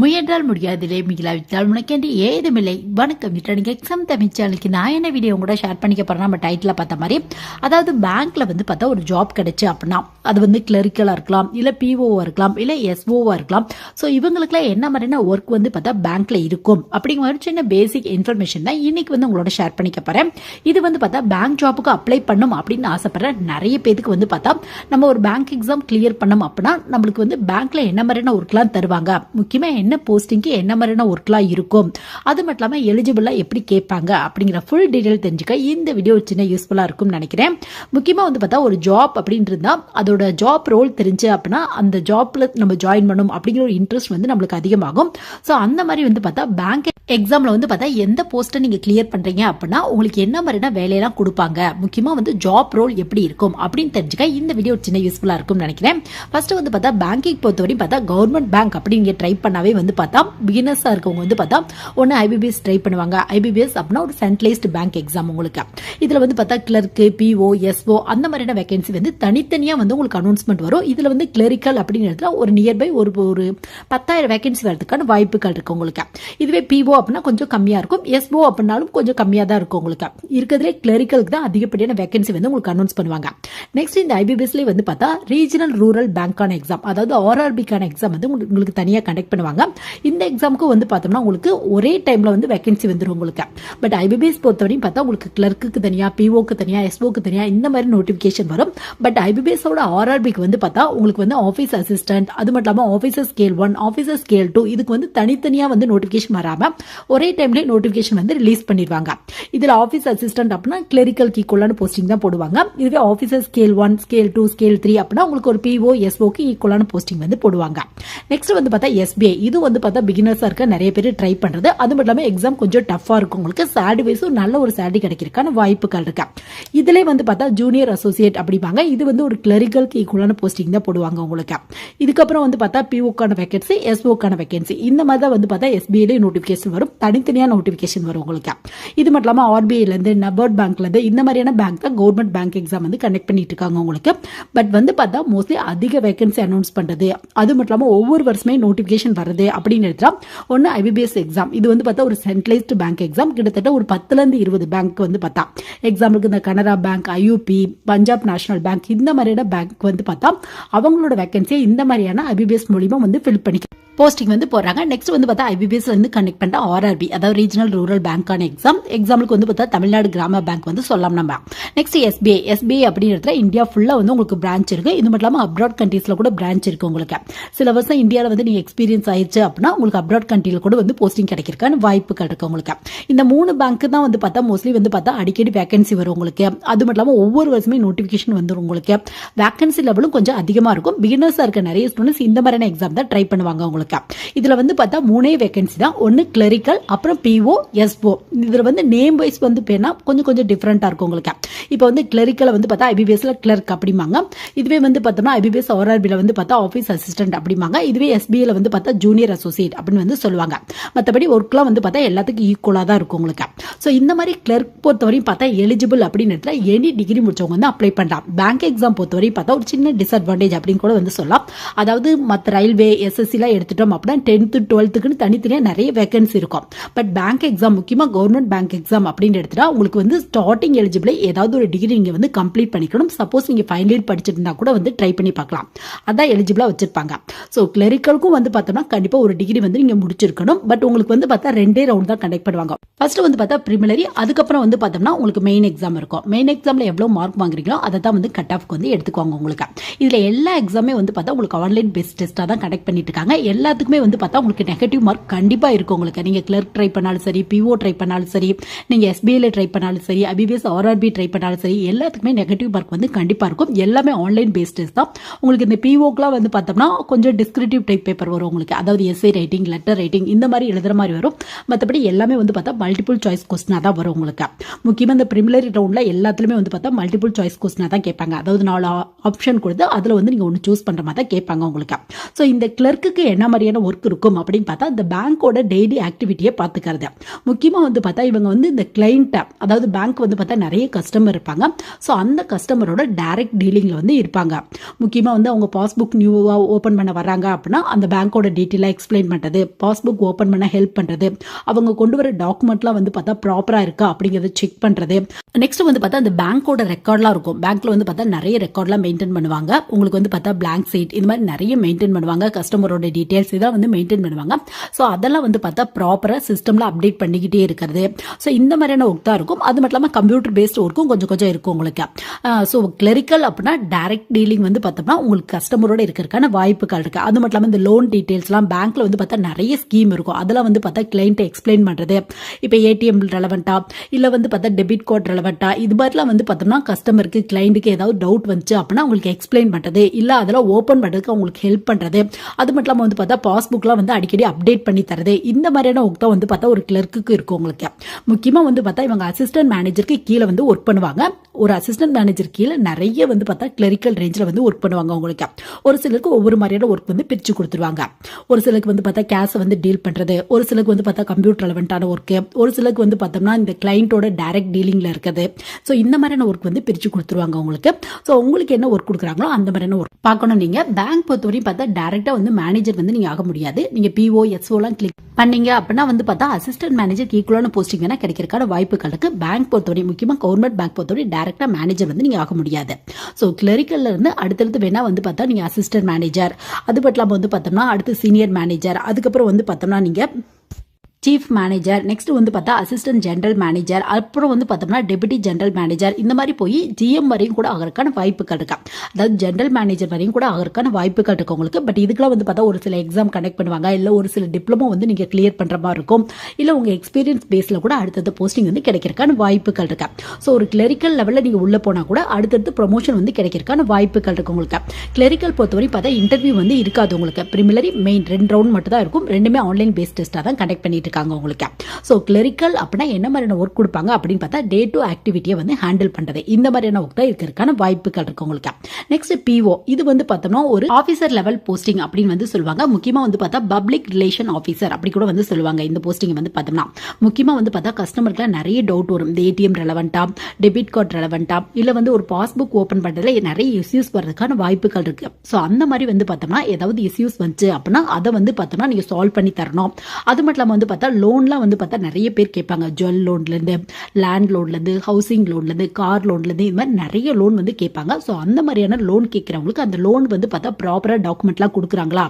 முயன்றால் முடியாதில்லை மிகிலாவிட்டால் உனக்கென்று ஏதுமில்லை. வணக்கம் இன்றைக்கு எக்ஸாம் தமிழ் சேனலுக்கு நான் என்ன வீடியோ கூட ஷேர் பண்ணிக்க போகிறேன் நம்ம டைட்டில் பார்த்த மாதிரி அதாவது பேங்க்கில் வந்து பார்த்தா ஒரு ஜாப் கிடச்சி அப்படின்னா அது வந்து கிளரிக்கலாக இருக்கலாம் இல்லை பிஓவாக இருக்கலாம் இல்லை எஸ்ஓவாக இருக்கலாம். ஸோ இவங்களுக்குலாம் என்ன மாதிரியான ஒர்க் வந்து பார்த்தா பேங்க்கில் இருக்கும். அப்படிங்கிற ஒரு சின்ன பேசிக் இன்ஃபர்மேஷன் தான் இன்னைக்கு வந்து உங்களோட ஷேர் பண்ணிக்க போகிறேன் இது வந்து பார்த்தா பேங்க் ஜாப்புக்கு அப்ளை பண்ணும் அப்படின்னு ஆசைப்படுறேன் நிறைய பேருக்கு வந்து பார்த்தா நம்ம ஒரு பேங்க் எக்ஸாம் கிளியர் பண்ணோம் அப்படின்னா நம்மளுக்கு வந்து பேங்க்கில் என்ன மாதிரியான ஒர்க்லாம் தருவாங்க? முக்கியமாக என்ன போஸ்டிங்க்கு என்ன மாதிரியான ஒர்க்லாம் இருக்கும்? அது மட்டும் இல்லாமல் எலிஜிபிளாக எப்படி கேட்பாங்க? அப்படிங்கிற ஃபுல் டீட்டெயில் தெரிஞ்சுக்க இந்த வீடியோ சின்ன யூஸ்ஃபுல்லாக இருக்கும்னு நினைக்கிறேன். முக்கியமாக வந்து பார்த்தா ஒரு ஜாப் அப்படின்னு இருந்தால் அதோட ஜாப் ரோல் தெரிஞ்சு அப்படின்னா அந்த ஜாப்ல நம்ம ஜாயின் பண்ணணும் அப்படிங்கிற ஒரு இன்ட்ரெஸ்ட் வந்து நம்மளுக்கு அதிகமாகும். ஸோ அந்த மாதிரி வந்து பார்த்தா பேங்க் எக்ஸாமில் வந்து பார்த்தா எந்த போஸ்ட்டை நீங்கள் கிளியர் பண்ணுறீங்க அப்படின்னா உங்களுக்கு என்ன மாதிரியான வேலையெல்லாம் கொடுப்பாங்க? முக்கியமாக வந்து ஜாப் ரோல் எப்படி இருக்கும்? அப்படின்னு தெரிஞ்சுக்க இந்த வீடியோ ஒரு சின்ன யூஸ்ஃபுல்லாக இருக்கும்னு நினைக்கிறேன். ஃபஸ்ட்டு வந்து பார்த்தா பேங்கிங் பொறுத்தவரையும் பார்த்தா கவர்மெண்ட் பேங்க் அப்படி நீங்கள் ட்ரை பண்ணாவே வந்து பார்த்தா பிகினர்ஸாக இருக்கவங்க வந்து பார்த்தா ஒன்று ஐபிபிஎஸ் ட்ரை பண்ணுவாங்க. ஐபிபிஎஸ் அப்படின்னா ஒரு சென்ட்ரலைஸ்டு பேங்க் எக்ஸாம் உங்களுக்கு. இதில் வந்து பார்த்தா கிளர்க்கு பிஓ எஸ்ஓ அந்த மாதிரியான வேகன்சி வந்து தனித்தனியாக வந்து உங்களுக்கு அனௌன்ஸ்மெண்ட் வரும். இதில் வந்து கிளரிக்கல் அப்படிங்கிறதுல ஒரு நியர்பை ஒரு ஒரு பத்தாயிரம் வேகன்சி வரதுக்கான வாய்ப்புகள் இருக்குது உங்களுக்கு. இதுவே பிஓ அப்படின்னா கொஞ்சம் கம்மியாக இருக்கும். எஸ்ஓ அப்படின்னாலும் கொஞ்சம் கம்மியாக தான் இருக்கும் உங்களுக்கு. இருக்கிறதுலே கிளரிக்கலுக்கு தான் அதிகப்படியான வேகன்சி வந்து உங்களுக்கு அனௌன்ஸ் பண்ணுவாங்க. நெக்ஸ்ட் இந்த ஐபிபிஎஸ்லேயே வந்து பார்த்தா ரீஜனல் ரூரல் பேங்க்கான எக்ஸாம் அதாவது ஆர்ஆர்பிக்கான எக்ஸாம் வந்து உங்களுக்கு உங்களுக்கு தனியாக கண்டக்ட் பண்ணுவாங்க. இந்த எக்ஸாமுக்கு வந்து பார்த்தோம்னா உங்களுக்கு ஒரே டைமில் வந்து வேகன்சி வந்துடும் உங்களுக்கு. பட் ஐபிபிஎஸ் பொறுத்தவரையும் பார்த்தா உங்களுக்கு கிளர்க்குக்கு தனியாக பிஓக்கு தனியாக எஸ்ஓக்கு தனியாக இந்த மாதிரி நோட்டிஃபிகேஷன் வரும். பட் ஐபிபிஎஸோட ஆர்ஆர்பிக்கு வந்து பார்த்தா உங்களுக்கு வந்து ஆஃபீஸ் அசிஸ்டன்ட் அது மட்டும் இல்லாமல் officer scale one officer scale two இதுக்கு வந்து தனித்தனியாக வந்து நோட்டிஃபிகேஷன் வராமல் ஒரே டைம்லேயே நோட்டிஃபிகேஷன் வந்து ரிலீஸ் பண்ணிடுவாங்க. இதில் ஆஃபீஸ் அசிஸ்டன்ட் அப்படின்னா கிளரிக்கல் ஈக்குவலான போஸ்டிங் தான் போடுவாங்க. இதுவே officer scale one scale two scale three அப்படின்னா உங்களுக்கு ஒரு பிஓ எஸ்ஓக்கு ஈக்குவலான போஸ்டிங் வந்து போடுவாங்க. நெக்ஸ்ட் வந்து பார்த்தா எஸ்பிஐ இது வந்து பார்த்தா பிகினர்ஸாக இருக்க நிறைய பேர் ட்ரை பண்ணுறது அது மட்டும் இல்லாமல் எக்ஸாம் கொஞ்சம் டஃப்பாக இருக்கும் உங்களுக்கு. சேலரி வைஸும் நல்ல ஒரு சேலரி கிடைக்கிறதுக்கான வாய்ப்புகள் இருக்கு. இதுல வந்து பார்த்தா ஜூனியர் அசோசியேட் அப்படிப்பாங்க இது வந்து ஒரு கிளரிக்கலுக்கு ஈக்குவலான போஸ்டிங் தான் போடுவாங்க உங்களுக்கு. இதுக்கப்புறம் வந்து பார்த்தா பிஓக்கான வேகன்சி எஸ்ஓக்கான வேகன்சி இந்த மாதிரி தான் வந்து பார்த்தா எஸ்பிஐல நோட்டிஃபிகேஷன் வரும். தனித்தனியாக நோட்டிஃபிகேஷன் வரும் உங்களுக்கு. இது மட்டும் இல்லாமல் ஆர்பிஐலேருந்து நபர்ட் பேங்க்லேருந்து இந்த மாதிரியான பேங்க் தான் கவர்மெண்ட் பேங்க் எக்ஸாம் வந்து கனெக்ட் பண்ணிட்டு இருக்காங்க உங்களுக்கு. பட் வந்து பார்த்தா மோஸ்ட்லி அதிக வேகன்சி அனௌன்ஸ் பண்ணுறது அது மட்டும் இல்லாமல் ஒவ்வொரு வருஷமே நோட்டிஃபிகேஷன் வருது அப்படின்னு எடுத்தா ஒன்று ஐபிபிஎஸ் எக்ஸாம் இது வந்து பார்த்தா ஒரு சென்ட்ரலைஸ்டு பேங்க் எக்ஸாம் கிட்டத்தட்ட ஒரு பத்துலேருந்து இருபது பேங்க் வந்து பார்த்தா. எக்ஸாம்பிளுக்கு இந்த Canara bank IUB Punjab national bank இந்த மாதிரியான பேங்க் வந்து பார்த்தா அவங்களோட வேகன்சியை இந்த மாதிரியான ஐபிபிஎஸ் மூலிமா வந்து ஃபில் பண்ணிக்க போஸ்டிங் வந்து போடுறாங்க. நெக்ஸ்ட் வந்து பார்த்தா ஐபிபிஎஸ் வந்து கனெக்ட் பண்ண ஆர்ஆர்பி அதாவது ரீஜனல் ரூரல் பேங்க்கான எக்ஸாம் எக்ஸாம்பிளுக்கு வந்து பார்த்தா தமிழ்நாடு கிராம பேங்க் வந்து சொல்லலாம் நம்ம. நெக்ஸ்ட் எஸ்பிஐ எஸ்பிஐ அப்படிங்கிறதுல இந்தியா ஃபுல்லாக வந்து உங்களுக்கு பிரான்ச் இருக்கு. இது மட்டும் இல்லாமல் அப்ராட் கண்ட்ரீஸ்ல கூட பிரான்ச் இருக்கு உங்களுக்கு. சில வருஷம் இந்தியாவில் வந்து நீங்க எக்ஸ்பீரியன்ஸ் ஆயிடுச்சு அப்படின்னா உங்களுக்கு அப்ராட் கண்ட்ரியில் கூட வந்து போஸ்டிங் கிடைக்கிறதுக்கான வாய்ப்புகள் இருக்கு உங்களுக்கு. இந்த மூணு பேங்க் தான் வந்து பார்த்தா மோஸ்ட்லி வந்து பார்த்தா அடிக்கடி வேகன்சி வரும் உங்களுக்கு. அது மட்டும் இல்லாமல் ஒவ்வொரு வருஷமே நோட்டிஃபிகேஷன் வந்துடும் உங்களுக்கு. வேகன்சி லெவலும் கொஞ்சம் அதிகமாக இருக்கும். பிகினர்ஸாக இருக்க நிறைய ஸ்டூடெண்ட்ஸ் இந்த மாதிரியான எக்ஸாம் தான் ட்ரை பண்ணுவாங்க உங்களுக்கு. இதில் வந்து பார்த்தா மூணே வேகன்சி தான். ஒன்று கிளரிக்கல் அப்புறம் பிஓ எஸ்ஓ இதில் வந்து நேம் வைஸ் வந்து பேனா கொஞ்சம் கொஞ்சம் டிஃப்ரெண்ட்டாக இருக்கும் உங்களுக்கு. இப்போ வந்து கிளரிக்கலை வந்து பார்த்தா ஐபிபிஎஸ்ல கிளர்க் அப்படிம்பாங்க. இதுவே வந்து பார்த்தோம்னா ஐபிபிஎஸ் ஓஆர்பியில் வந்து பார்த்தா ஆஃபீஸ் அசிஸ்டன்ட் அப்படிம்பாங்க. இதுவே எஸ்பிஐல வந்து பார்த்தா ஜூனியர் அசோசியேட் அப்படின்னு வந்து சொல்லுவாங்க. மற்றபடி ஒர்க்லாம் வந்து பார்த்தா எல்லாத்துக்கும் ஈக்குவலாக தான் இருக்கும் உங்களுக்கு. ஸோ இந்த மாதிரி கிளர்க் பொறுத்தவரையும் பார்த்தா எலிஜிபிள் அப்படின்னு எனி டிகிரி முடிச்சவங்க வந்து அப்ளை பண்ணலாம். பேங்க் எக்ஸாம் பொறுத்தவரையும் பார்த்தா ஒரு சின்ன டிஸ்அட்வான்டேஜ் அப்படின்னு கூட வந்து சொல்லலாம். அதாவது மற்ற ரயில்வே எஸ்எஸ்சிலாம் எடுத்துட்டோம் அப்படின்னா டென்த்து டுவெல்த்துக்குன்னு தனித்தனியாக நிறைய வேகன்சி இருக்கும். பட் பேங்க் எக்ஸாம் முக்கியமாக கவர்மெண்ட் பேங்க் எக்ஸாம் அப்படின்னு எடுத்துட்டா உங்களுக்கு வந்து ஸ்டார்டிங் எலிஜிபிளே ஏதாவது ஒரு டிகிரி நீங்கள் வந்து கம்ப்ளீட் பண்ணிக்கணும். சப்போஸ் நீங்கள் ஃபைனல் இயர் படிச்சுட்டு இருந்தால் கூட வந்து ட்ரை பண்ணி பார்க்கலாம். அதான் எலிஜிபிளாக வச்சிருப்பாங்க. ஸோ கிளரிக்கலுக்கும் வந்து பார்த்தோம்னா கண்டிப்பாக ஒரு டிகிரி வந்து நீங்கள் முடிச்சிருக்கணும். பட் உங்களுக்கு வந்து பார்த்தா ரெண்டே ரவுண்ட் தான் கண்டக்ட் பண்ணுவாங்க. ஃபர்ஸ்ட் வந்து பார்த்தா ப்ரிமிலரி அதுக்கப்புறம் வந்து பார்த்தோம்னா உங்களுக்கு மெயின் எக்ஸாம் இருக்கும். மெயின் எக்ஸாம்ல எவ்வளோ மார்க் வாங்குறீங்களோ அதை தான் வந்து கட் ஆஃப்க்கு வந்து எடுத்துக்குவாங்க உங்களுக்கு. இதில் எல்லா எக்ஸாமே வந்து பார்த்தா உங்களுக்கு ஆன்லைன் பெஸ்ட் டெஸ்ட்டாக தான் கண்டக்ட் பண்ணிட்டு இருக்காங்க. எல்லாத்துக்குமே வந்து பார்த்தா உங்களுக்கு நெகட்டிவ் மார்க் கண்டிப்பாக இருக்கும் உங்களுக்கு. நீங்கள் கிளர்க் ட்ரை பண்ணாலும் சரி பிஓ ட்ரை பண்ணாலும் சரி நீங்கள் எஸ்பிஐல ட்ரை பண்ணாலும் சரி ஐபிபிஎஸ் ஆர்ஆர்பி ட்ரை பண்ணாலும் சரி எல்லாத்துக்குமே நெகட்டிவ் மார்க் வந்து கண்டிப்பாக இருக்கும். எல்லாமே ஆன்லைன் பேஸ்ட் தான். உங்களுக்கு இந்த பிஓக்கெலாம் வந்து பார்த்தோம்னா கொஞ்சம் டிஸ்கிரிப்டிவ் டைப் பேப்பர் வரும் உங்களுக்கு. அதாவது எஸ்ஐ ரைட்டிங் லெட்டர் ரைட்டிங் இந்த மாதிரி எழுதுற மாதிரி வரும். மற்றபடி எல்லாமே வந்து பார்த்தா மல்டிபிள் சாய்ஸ் கொஸ்டினாக தான் வரும் உங்களுக்கு. முக்கியமாக இந்த ப்ரிமிலரி ரவுண்டில் எல்லாத்துலேயுமே வந்து பார்த்தா மல்டிபிள் சாய்ஸ் கொஸ்டினாக தான் கேட்பாங்க. அதாவது நாலு ஆப்ஷன் கொடுத்து அதில் வந்து நீங்கள் ஒன்று சூஸ் பண்ணுற மாதிரி தான் கேட்பாங்க உங்களுக்கு. ஸோ இந்த கிளர்க்குக்கு என்ன மாதிரியான ஒர்க் இருக்கும் அப்படின்னு பார்த்தா இந்த பேங்க்கோட டெய்லி ஆக்டிவிட்டியை பார்த்துக்கிறது. முக்கியமாக வந்து பார்த்தா இவங்க வந்து இந்த கிளைண்ட்டை அதாவது பேங்க் வந்து பார்த்தா நிறைய கஸ்டமர் இருப்பாங்க. ஸோ அந்த கஸ்டமரோட டைரக்ட் டீலிங்கில் வந்து இருப்பாங்க. முக்கியமாக வந்து அவங்க பாஸ்புக் நியூவாக ஓப்பன் பண்ண வராங்க அப்படின்னா அந்த பேங்க்கோட டீட்டெயிலாக எக்ஸ்பிளைன் பண்ணுறது பாஸ்புக் ஓப்பன் பண்ண ஹெல்ப் பண்ணுறது அவங்க கொண்டு வர டாக்குமெண்ட்லாம் வந்து பார்த்தா ப்ராப்பராக இருக்கா அப்படிங்கிறத செக் பண்ணுறது நெக்ஸ்ட் வந்து பார்த்தா அந்த பேங்க்கோட ரெக்கார்ட்லாம் இருக்கும். பேங்க்கில் வந்து பார்த்தா நிறைய ரெக்கார்ட்லாம் மெயின்டைன் பண்ணுவாங்க. உங்களுக்கு வந்து பார்த்தா பிளாங்க் சீட் இந்த மாதிரி நிறைய மெயின்டைன் பண்ணுவாங்க கஸ்டமரோட டீட்டெயில்ஸ் தான் வந்து மெயின்டைன் பண்ணுவாங்க. ஸோ அதெல்லாம் வந்து பார்த்தா ப்ராப்பராக சிஸ்டமில் அப்டேட் பண்ணிக்கிட்டே இருக்கிறது. ஸோ இந்த மாதிரியான ஒர்க் தான் இருக்கும். அது மட்டும் இல்லாமல் கம்ப்யூட்டர் பேஸ்ட் ஒர்க்கும் கொஞ்சம் கொஞ்சம் இருக்கும் உங்களுக்கு. ஸோ கிளரிக்கல் அப்படின்னா டைரக்ட் டீலிங் வந்து பார்த்தோம்னா உங்களுக்கு கஸ்டமரோட இருக்கிறதுக்கான வாய்ப்புகள் இருக்குது அது மட்டும் இல்லாமல் இந்த லோன் டீட்டெயில்ஸ்லாம் பேங்க்கில் வந்து பார்த்தா நிறைய ஸ்கீம் இருக்கும். அதெல்லாம் வந்து பார்த்தா கிளைண்ட்டை எக்ஸ்பிளைன் பண்ணுறது இப்போ ஏடிஎம் ரெலவெண்ட்டா இல்லை வந்து பார்த்தா டெபிட் கார்டு ரெலவெண்ட்டா இது மாதிரிலாம் வந்து பார்த்தோம்னா கஸ்டமருக்கு கிளைண்ட்டுக்கு ஏதாவது டவுட் வந்துச்சு அப்படின்னா உங்களுக்கு எக்ஸ்பிளைன் பண்ணுறது இல்லை அதெல்லாம் ஓப்பன் பண்ணுறதுக்கு அவங்களுக்கு ஹெல்ப் பண்ணுறது அது மட்டும் இல்லாமல் வந்து பார்த்தா பாஸ்புக்லாம் வந்து அடிக்கடி அப்டேட் பண்ணி தரது. இந்த மாதிரியான ஒர்க் தான் வந்து பார்த்தா ஒரு கிளர்க்குக்கு இருக்கும் உங்களுக்கு. முக்கியமாக வந்து பார்த்தா இவங்க அசிஸ்டன்ட் மேனேஜருக்கு கீழே வந்து ஒர்க் பண்ணுவாங்க. ஒரு அசிஸ்டன்ட் மேனேஜர் கீழே நிறைய வந்து பார்த்தா கிளரிக்கல் ரேஞ்சில் வந்து ஒர்க் பண்ணுவாங்க உங்களுக்கு. ஒரு சிலருக்கு ஒவ்வொரு மாதிரியான ஒர்க் வந்து பிரித்து கொடுத்துருவாங்க. ஒரு சிலருக்கு வந்து பார்த்தா கேஸை வந்து டீல் பண்ணுறது ஒரு சிலருக்கு வந்து பார்த்தா கம்ப்யூட்டர் ரெலவெண்ட்டான ஒர்க்கு ஒரு சிலருக்கு வந்து பார்த்தோம்னா இந்த கிளைண்ட்டோட டைரக்ட் டீலிங்கில் இருக்குது. ஸோ இந்த மாதிரியான ஒர்க் வந்து பிரித்து கொடுத்துருவாங்க உங்களுக்கு. ஸோ உங்களுக்கு என்ன ஒர்க் கொடுக்குறாங்களோ அந்த மாதிரியான ஒர்க் பார்க்கணும் நீங்கள் பேங்க் பொறுத்தவரையும் பார்த்தா டேரெக்டாக வந்து மேனேஜர் வந்து நீங்கள் ஆக முடியாது. நீங்கள் பிஓ எஸ்ஓலாம் கிளிக் பண்ணீங்க அப்படின்னா வந்து பார்த்தா அசிஸ்டன்ட் மேனேஜர் ஈக்குவலான போஸ்டிங் வேணா கிடைக்கிறக்கான வாய்ப்புகள் இருக்கு. பேங்க் பொறுத்தவரை முக்கியமாக கவர்மெண்ட் பேங்க் பொறுத்தவரை டேரெக்டாக மேனேஜர் வந்து நீங்கள் ஆக முடியாது. ஸோ கிளரிக்கல்ல இருந்து அடுத்தடுத்து வேணா வந்து பார்த்தா நீங்கள் அசிஸ்டன்ட் மேனேஜர் அது மட்டும் இல்லாமல் வந்து பார்த்தோம்னா அடுத்து சீனியர் மேனேஜர் அதுக்கப்புறம் வந்து பார்த்தோம்னா நீங்கள் சீஃப் மேனேஜர் நெக்ஸ்ட் வந்து பார்த்தா அசிஸ்டன்ட் ஜெனரல் மேனேஜர் அப்புறம் வந்து பார்த்தோம்னா டெபுட்டி ஜெனரல் மேனேஜர் இந்த மாதிரி போய் ஜிஎம் வரையும் கூட ஆகிறதுக்கான வாய்ப்புகள் இருக்கா? அதாவது ஜெனரல் மேனேஜர் வரையும் கூட ஆகிறதுக்கான வாய்ப்புகள் இருக்கு உங்களுக்கு? பட் இதுக்கெல்லாம் வந்து பார்த்தா ஒரு சில எக்ஸாம் கனெக்ட் பண்ணுவாங்க. இல்லை ஒரு சில டிப்ளமோ வந்து நீங்கள் கிளியர் பண்ணுற மாதிரி இருக்கும். இல்லை உங்கள் எக்ஸ்பீரியன்ஸ் பேஸில் கூட அடுத்தடுத்த போஸ்டிங் வந்து கிடைக்கிறதுக்கான வாய்ப்புகள் இருக்கா? ஸோ ஒரு கிளரிக்கல் லெவலில் நீங்கள் உள்ளே போனால் கூட அடுத்தடுத்து ப்ரொமோஷன் வந்து கிடைக்கிறதுக்கான வாய்ப்புகள் இருக்கு உங்களுக்கு? கிளரிக்கல் பொறுத்தவரை பார்த்தா இன்டர்வியூ வந்து இருக்காது உங்களுக்கு. ப்ரிமிலரி மெயின் ரெண்டு ரவுண்ட் மட்டும் தான் இருக்கும். ரெண்டுமே ஆன்லைன் பேஸ் டெஸ்ட்டாக தான் கனெக்ட் பண்ணிட்டு கொடுத்துருக்காங்க உங்களுக்கு ஸோ கிளரிக்கல் அப்படின்னா என்ன மாதிரியான ஒர்க் கொடுப்பாங்க அப்படின்னு பார்த்தா டே டு ஆக்டிவிட்டியை வந்து ஹேண்டில் பண்ணுறது இந்த மாதிரியான ஒர்க் தான் இருக்கிறதுக்கான வாய்ப்புகள் இருக்கு உங்களுக்கு நெக்ஸ்ட் பிஓ இது வந்து பார்த்தோம்னா ஒரு ஆஃபீஸர் லெவல் போஸ்டிங் அப்படின்னு வந்து சொல்லுவாங்க. முக்கியமாக வந்து பார்த்தா பப்ளிக் ரிலேஷன் ஆஃபீஸர் அப்படி கூட வந்து சொல்லுவாங்க. இந்த போஸ்டிங் வந்து பார்த்தோம்னா. முக்கியமாக வந்து பார்த்தா கஸ்டமருக்குலாம் நிறைய டவுட் வரும். இந்த ஏடிஎம் ரெலவெண்ட்டா டெபிட் கார்டு ரெலவெண்ட்டா இல்லை வந்து ஒரு பாஸ்புக் ஓப்பன் பண்ணுறதுல நிறைய இஷ்யூஸ் வர்றதுக்கான வாய்ப்புகள் இருக்கு. ஸோ அந்த மாதிரி வந்து பார்த்தோம்னா ஏதாவது இஷ்யூஸ் வந்துச்சு அப்படின்னா அதை வந்து பார்த்தோம்னா நீங்கள் சால்வ் பண்ணி தரணும். அது மட்டும் இல்லாமல் வந்து பார்த்தா லோன்லாம் வந்து பார்த்தா நிறைய பேர் கேட்பாங்க. ஜுவல் லோன்லேருந்து லேண்ட் லோன்லேருந்து ஹவுசிங் லோன்லேருந்து கார் லோன்லேருந்து இது மாதிரி நிறைய லோன் வந்து கேட்பாங்க. ஸோ அந்த மாதிரியான லோன் கேட்குறவங்களுக்கு அந்த லோன் வந்து பார்த்தா ப்ராப்பராக டாக்குமெண்ட்லாம் கொடுக்குறாங்களா?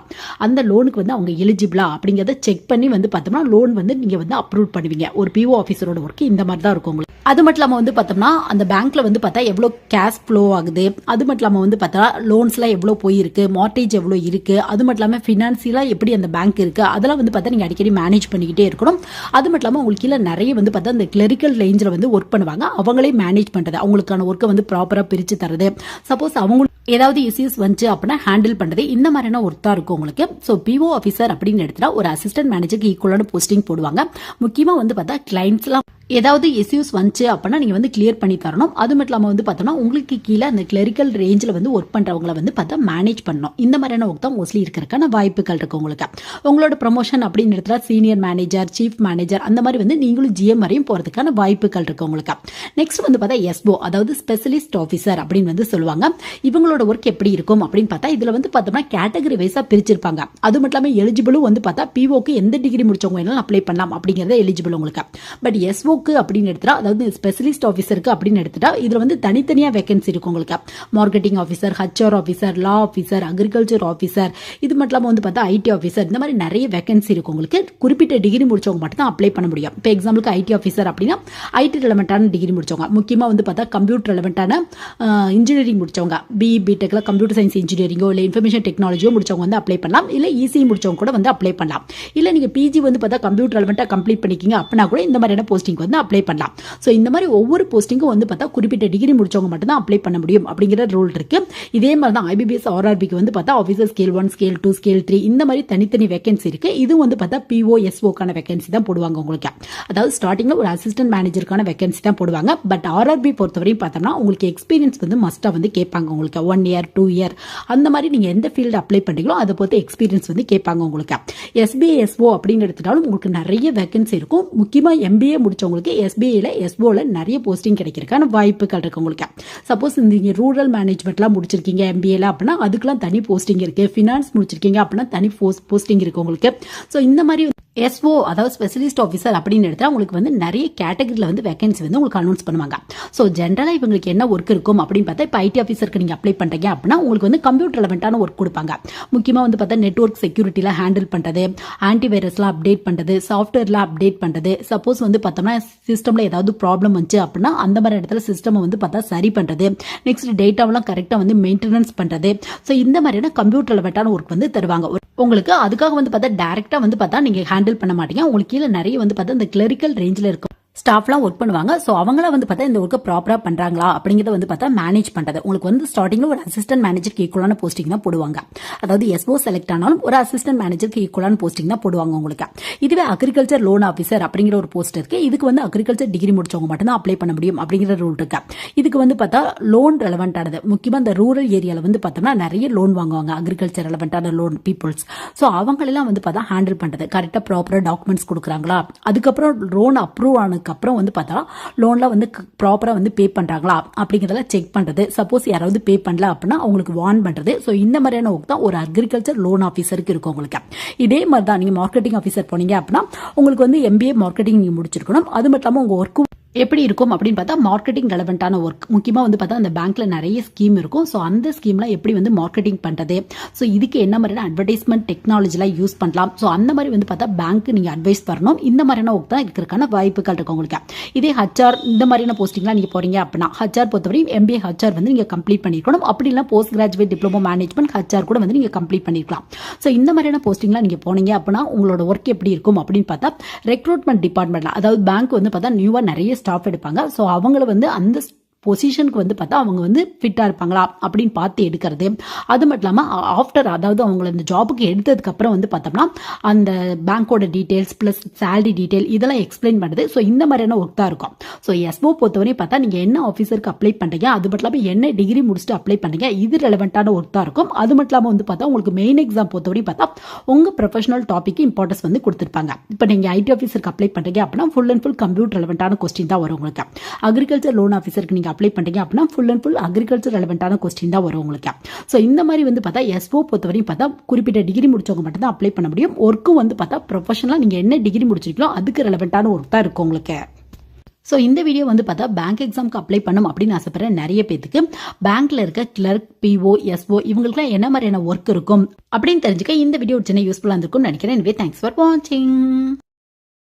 அந்த லோனுக்கு வந்து அவங்க எலிஜிபிளா அப்படிங்கிறத செக் பண்ணி வந்து பார்த்தோம்னா லோன் வந்து நீங்கள் வந்து அப்ரூவ் பண்ணுவீங்க. ஒரு பிஓ ஆஃபீஸரோட ஒர்க்கு இந்த மாதிரி தான் இருக்கும் உங்களுக்கு. அது மட்டும் இல்லாமல் வந்து பார்த்தோம்னா அந்த பேங்க்கில் வந்து பார்த்தா எவ்வளோ கேஷ் ஃப்ளோ ஆகுது? அது மட்டும் இல்லாமல் வந்து பார்த்தா லோன்ஸ்லாம் எவ்வளோ போயிருக்கு? மார்டேஜ் எவ்வளோ இருக்குது அது மட்டும் இல்லாமல் ஃபினான்சியலாக எப்படி அந்த பேங்க் இருக்குது அதெல்லாம் வந்து பார்த்தா நீங்கள் அடிக்கடி மேனேஜ் பண்ணிக்கிட்டு இருக்கணும். அது மட்டும் இல்லாமல் உங்களுக்கு கீழே நிறைய வந்து பார்த்தா இந்த கிளரிக்கல் ரேஞ்சில் வந்து ஒர்க் பண்ணுவாங்க. அவங்களே மேனேஜ் பண்ணுறது அவங்களுக்கான ஒர்க்கை வந்து ப்ராப்பராக பிரித்து தரது சப்போஸ் அவங்களுக்கு ஏதாவது இஷ்யூஸ் வந்துச்சு அப்படின்னா ஹேண்டில் பண்ணுறது இந்த மாதிரியான ஒர்க் இருக்கும் உங்களுக்கு. ஸோ பிஓ ஆஃபீஸர் அப்படின்னு எடுத்துட்டா ஒரு அசிஸ்டன்ட் மேனேஜருக்கு ஈக்குவலான போஸ்டிங் போடுவாங்க. முக்கியமாக வந்து பார்த்தா கிளைண்ட்ஸ்லாம் ஏதாவது இஷ்யூஸ் வந்துச்சு அப்படின்னா நீங்கள் வந்து கிளியர் பண்ணி தரணும். அது மட்டும் இல்லாமல் வந்து பார்த்தோம்னா உங்களுக்கு கீழே அந்த கிளரிக்கல் ரேஞ்சில் வந்து ஒர்க் பண்ணுறவங்கள வந்து பார்த்தா மேனேஜ் பண்ணணும். இந்த மாதிரியான ஒர்க் தான் மோஸ்ட்லி இருக்கிறக்கான வாய்ப்புகள் இருக்குது உங்களுக்கு. உங்களோட ப்ரொமோஷன் அப்படின்னு எடுத்துட்டா சீனியர் மேனேஜர் சீஃப் மேனேஜர் அந்த மாதிரி வந்து நீங்களும் ஜிஎம் வரையும் போகிறதுக்கான வாய்ப்புகள் இருக்குது உங்களுக்கு. நெக்ஸ்ட் வந்து பார்த்தா எஸ்ஓ அதாவது ஸ்பெஷலிஸ்ட் ஆஃபீஸர் அப்படின்னு வந்து சொல்லுவாங்க. இவங்களோட ஒர்க் எப்படி இருக்கும் அப்படின்னு பார்த்தா இதில் வந்து பார்த்தோம்னா கேட்டகரி வைஸாக பிரிச்சிருப்பாங்க. அது மட்டும் இல்லாமல் எலிஜிபிளும் வந்து பார்த்தா பிஓக்கு எந்த டிகிரி முடிச்சவங்க வேணாலும் அப்ளை பண்ணலாம் அப்படிங்கிறத எலிஜிபிள் உங்களுக்கு. பட் எஸ்ஓ எஸ்ஓக்கு அப்படின்னு எடுத்துட்டா அதாவது ஸ்பெஷலிஸ்ட் ஆஃபீஸருக்கு அப்படின்னு எடுத்துட்டா இதில் வந்து தனித்தனியாக வேகன்சி இருக்கும் உங்களுக்கு. Marketing officer HR officer law officer agriculture officer இது மட்டும் இல்லாமல் வந்து பார்த்தா ஐடி ஆஃபீஸர் இந்த மாதிரி நிறைய வேகன்சி இருக்கும் உங்களுக்கு. குறிப்பிட்ட டிகிரி முடிச்சவங்க மட்டும் தான் அப்ளை பண்ண முடியும். இப்போ எக்ஸாம்பிளுக்கு ஐடி ஆஃபீஸர் அப்படின்னா ஐடி ரெலவெண்ட்டான டிகிரி முடிச்சவங்க. முக்கியமாக வந்து பார்த்தா கம்ப்யூட்டர் ரெலவெண்ட்டான இன்ஜினியரிங் முடிச்சவங்க. பிஇ பிடெக்ல கம்ப்யூட்டர் சயின்ஸ் இன்ஜினியரிங்கோ இல்லை இன்ஃபர்மேஷன் டெக்னாலஜியோ முடிச்சவங்க வந்து அப்ளை பண்ணலாம். இல்லை இசி முடிச்சவங்க கூட வந்து அப்ளை பண்ணலாம். இல்லை நீங்கள் பிஜி வந்து பார்த்தா கம்ப்யூட்டர் ரெலவெண்ட்டாக கம்ப்ளீட் பண்ணிக்கிங்க அப்படின்னா கூட இந்த மாதிரியான போஸ்டிங் வந்து அப்ளை பண்ணலாம். ஸோ இந்த மாதிரி ஒவ்வொரு போஸ்டிங்கும் வந்து பார்த்தா குறிப்பிட்ட டிகிரி முடிச்சவங்க மட்டும்தான் அப்ளை பண்ண முடியும் அப்படிங்கிற ரூல் இருக்கு. இதே மாதிரி தான் ஐபிபிஎஸ் ஆர்ஆர்பிக்கு வந்து பார்த்தா officer scale one scale two scale three இந்த மாதிரி தனித்தனி வேகன்சி இருக்கு. இது வந்து பார்த்தா பிஓ எஸ்ஓக்கான வேகன்சி தான் போடுவாங்க உங்களுக்கு. அதாவது ஸ்டார்டிங்ல ஒரு அசிஸ்டன்ட் மேனேஜருக்கான வேகன்சி தான் போடுவாங்க. பட் ஆர்ஆர்பி பொறுத்தவரையும் பார்த்தோம்னா உங்களுக்கு எக்ஸ்பீரியன்ஸ் வந்து மஸ்ட்டாக வந்து கேட்பாங்க உங்களுக்கு. ஒன் இயர் டூ இயர் அந்த மாதிரி நீங்கள் எந்த ஃபீல்டு அப்ளை பண்ணுறீங்களோ அதை பொறுத்து எக்ஸ்பீரியன்ஸ் வந்து கேட்பாங்க உங்களுக்கு. எஸ்பிஎஸ்ஓ அப்படின்னு எடுத்துட்டாலும் உங்களுக்கு நிறைய வேகன்சி இருக்கும். முக்கியமாக எம்பிஏ உங்களுக்கு எஸ்பிஐயில் எஸ்ஓல நிறைய போஸ்டிங் கிடைக்கிறதுக்கான வாய்ப்புகள் இருக்குது உங்களுக்கு. சப்போஸ் நீங்கள் ரூரல் மேனேஜ்மெண்ட்லாம் முடிச்சிருக்கீங்க எம்பிஏல அப்படின்னா அதுக்கெல்லாம் தனி போஸ்டிங் இருக்கு. ஃபினான்ஸ் முடிச்சிருக்கீங்க அப்படின்னா தனி போஸ்ட் போஸ்டிங் இருக்கு உங்களுக்கு. ஸோ இந்த மாதிரி எஸ்ஓ அதாவது ஸ்பெஷலிஸ்ட் ஆஃபீஸர் அப்படின்னு எடுத்தால் உங்களுக்கு வந்து நிறைய கேட்டகரியில் வந்து வேகன்சி வந்து உங்களுக்கு அனௌன்ஸ் பண்ணுவாங்க. ஸோ ஜென்ரலாக இவங்களுக்கு என்ன ஒர்க் இருக்கும் அப்படின்னு பார்த்தா இப்போ ஐடி ஆஃபீஸருக்கு நீங்கள் அப்ளை பண்ணுறீங்க அப்படின்னா உங்களுக்கு வந்து கம்ப்யூட்டர் ரெலவெண்ட்டான ஒர்க் கொடுப்பாங்க. முக்கியமாக வந்து பார்த்தா நெட்ஒர்க் செக்யூரிட்டிலாம் ஹேண்டில் பண்ணுறது ஆன்டி வைரஸ்லாம் அப்டேட் பண்ணுறது சாஃப்ட்வேர்லாம் அப்டேட் பண்ணுறது சப்போஸ் வந்து பார்த்தோம்னா சிஸ்டமில் ஏதாவது ப்ராப்ளம் வந்துச்சு அப்படின்னா அந்த மாதிரி இடத்துல சிஸ்டம் வந்து பார்த்தா சரி பண்ணுறது நெக்ஸ்ட் டேட்டாவெல்லாம் கரெக்டாக வந்து மெயின்டெனன்ஸ் பண்ணுறது ஸோ இந்த மாதிரியான கம்ப்யூட்டர் ரெலவெண்ட்டான ஒர்க் வந்து தருவாங்க. உங்களுக்கு அதுக்காக வந்து பார்த்தா டேரெக்டாக வந்து பார்த்தா நீங்கள் ஹேண்டில் பண்ண மாட்டீங்க. உங்களுக்கு கீழே நிறைய வந்து பார்த்தா இந்த கிளரிக்கல் ரேஞ்சில் இருக்கும். ஸ்டாஃப்லாம் ஒர்க் பண்ணுவாங்க. ஸோ அவங்கள வந்து பார்த்தா இந்த ஒர்க்கை ப்ராப்பராக பண்ணுறாங்களா அப்படிங்கிறத வந்து பார்த்தா மேனேஜ் பண்ணுறது உங்களுக்கு வந்து ஸ்டார்டிங்கில் ஒரு அசிஸ்டன்ட் மேனேஜருக்கு ஈக்குவலான போஸ்டிங் தான் போடுவாங்க. அதாவது எஸ்ஓ செலக்ட் ஆனாலும் ஒரு அசிஸ்டன்ட் மேனேஜருக்கு ஈக்குவலான போஸ்டிங் தான் போடுவாங்க உங்களுக்கு. இதுவே அக்ரிகல்ச்சர் லோன் ஆஃபீஸர் அப்படிங்கிற ஒரு போஸ்ட் இருக்கு. இதுக்கு வந்து அக்ரிகல்ச்சர் டிகிரி முடிச்சவங்க மட்டும்தான் அப்ளை பண்ண முடியும் அப்படிங்கிற ரூல் இருக்கு. இதுக்கு வந்து பார்த்தா லோன் ரெலவெண்டானது முக்கியமாக இந்த ரூரல் ஏரியாவில் வந்து பார்த்தோம்னா நிறைய லோன் வாங்குவாங்க. அக்ரிகல்ச்சர் ரெலவெண்டான லோன் பீப்புள்ஸ் ஸோ அவங்களெல்லாம் வந்து பார்த்தா ஹேண்டில் பண்ணுறது கரெக்டாக ப்ராப்பராக டாக்குமெண்ட்ஸ் கொடுக்குறாங்களா? அதுக்கப்புறம் லோன் அப்ரூவ் ஆனது அதுக்கப்புறம் வந்து பார்த்தா லோன்லாம் வந்து ப்ராப்பராக வந்து பே பண்ணுறாங்களா அப்படிங்கிறதெல்லாம் செக் பண்ணுறது சப்போஸ் யாராவது பே பண்ணல அப்படின்னா அவங்களுக்கு வார்ன் பண்ணுறது ஸோ இந்த மாதிரியான ஒர்க் தான் ஒரு அக்ரிகல்ச்சர் லோன் ஆஃபீஸருக்கு இருக்கும் உங்களுக்கு. இதே மாதிரி தான் நீங்கள் மார்க்கெட்டிங் ஆஃபீஸர் போனீங்க அப்படின்னா உங்களுக்கு வந்து எம்பிஏ மார்க்கெட்டிங் நீங்கள் முடிச்சிருக்கணும். அது மட்டும் இல்லாமல் உங்கள் ஒர்க்கும் எப்படி இருக்கும் அப்படின்னு பார்த்தா மார்க்கெட்டிங் ரெலவெண்ட்டான ஒர்க் முக்கியமாக வந்து பார்த்தா அந்த பேங்க்கில் நிறைய ஸ்கீம் இருக்கும். ஸோ அந்த ஸ்கீம்லாம் எப்படி வந்து மார்க்கெட்டிங் பண்ணுறது ஸோ இதுக்கு என்ன மாதிரியான அட்வர்டைஸ்மெண்ட் டெக்னாலஜிலாம் யூஸ் பண்ணலாம்? ஸோ அந்த மாதிரி வந்து பார்த்தா பேங்க்கு நீங்கள் அட்வைஸ் பண்ணணும் இந்த மாதிரியான ஒர்க் தான் இருக்கிறக்கான வாய்ப்புகள் இருக்கும் உங்களுக்கு. இதே ஹச்ஆர் இந்த மாதிரியான போஸ்டிங்லாம் நீங்கள் போகிறீங்க அப்படின்னா ஹச்ஆர் பொறுத்தவரையும் எம்பிஏ ஹச்ஆர் வந்து நீங்கள் கம்ப்ளீட் பண்ணிருக்கணும். அப்படி இல்லை post graduate diploma management HR கூட வந்து நீங்கள் கம்ப்ளீட் பண்ணிருக்கலாம். ஸோ இந்த மாதிரியான போஸ்டிங்லாம் நீங்கள் போனீங்க அப்படின்னா உங்களோட ஒர்க் எப்படி இருக்கும் அப்படின்னு பார்த்தா ரெக்ரூட்மெண்ட் டிபார்ட்மெண்ட்லாம் அதாவது பேங்க் வந்து பார்த்தா நியூவாக நிறைய ஸ்டாப் எடுப்பாங்க. ஸோ அவங்கள வந்து அந்த பொசிஷனுக்கு வந்து பார்த்தா அவங்க வந்து ஃபிட்டாக இருப்பாங்களா அப்படின்னு பார்த்து எடுக்கிறது. அது மட்டும் இல்லாமல் ஆஃப்டர் அதாவது அவங்கள இந்த ஜாபுக்கு எடுத்ததுக்கப்புறம் வந்து பார்த்தோம்னா அந்த பேங்க்கோட டீட்டெயில்ஸ் ப்ளஸ் சேலரி டீட்டெயில் இதெல்லாம் எக்ஸ்பிளைன் பண்ணுறது ஸோ இந்த மாதிரியான ஒர்க் தான் இருக்கும். ஸோ எஸ்ஓ பொறுத்தவரையும் பார்த்தா நீங்கள் என்ன ஆஃபீஸருக்கு அப்ளை பண்ணுறீங்க அது மட்டும் இல்லாமல் என்ன டிகிரி முடிச்சுட்டு அப்ளை பண்ணுறீங்க இது ரெலவெண்ட்டான ஒர்க் தான் இருக்கும். அது மட்டும் இல்லாமல் வந்து பார்த்தா உங்களுக்கு மெயின் எக்ஸாம் பொறுத்தவரையும் பார்த்தா உங்கள் ப்ரொஃபஷனல் டாப்பிக்கு இம்பார்ட்டன்ஸ் வந்து கொடுத்துருப்பாங்க. இப்போ நீங்கள் ஐடி ஆஃபீஸருக்கு அப்ளை பண்ணுறீங்க அப்படின்னா ஃபுல் அண்ட் ஃபுல் கம்ப்யூட்டர் ரெலவெண்ட்டான கொஸ்டின் தான் வரும் உங்களுக்கு. அக்ரிகல்ச்சர் லோன் ஆஃபீஸருக்கு நீங்கள் அப்ளை பண்ணுறீங்க அப்படின்னா ஃபுல் அண்ட் ஃபுல் அக்ரிகல்ச்சர் ரெலவெண்ட்டான கொஸ்டின் தான் வரும் உங்களுக்கு. ஸோ இந்த மாதிரி வந்து பார்த்தா எஸ்ஓ பொறுத்தவரையும் பார்த்தா குறிப்பிட்ட டிகிரி முடிச்சவங்க மட்டும் தான் அப்ளை பண்ண முடியும். ஒர்க்கும் வந்து பார்த்தா ப்ரொஃபஷனலாக நீங்கள் என்ன டிகிரி முடிச்சிருக்கீங்களோ அதுக்கு ரெலவெண்ட்டான ஒர்க் தான் இருக்கும் உங்களுக்கு. ஸோ இந்த வீடியோ வந்து பார்த்தா பேங்க் எக்ஸாம்க்கு அப்ளை பண்ணும் அப்படின்னு ஆசைப்படுற நிறைய பேத்துக்கு பேங்க்ல இருக்க கிளர்க் பிஓ எஸ்ஓ இவங்களுக்குலாம் என்ன மாதிரியான ஒர்க் இருக்கும் அப்படின்னு தெரிஞ்சுக்க இந்த வீடியோ சின்ன யூஸ்ஃபுல்லாக இருந்திருக்கும்னு நினைக்கிறேன். எனவே தேங்க்ஸ் ஃபார் வாட்சிங்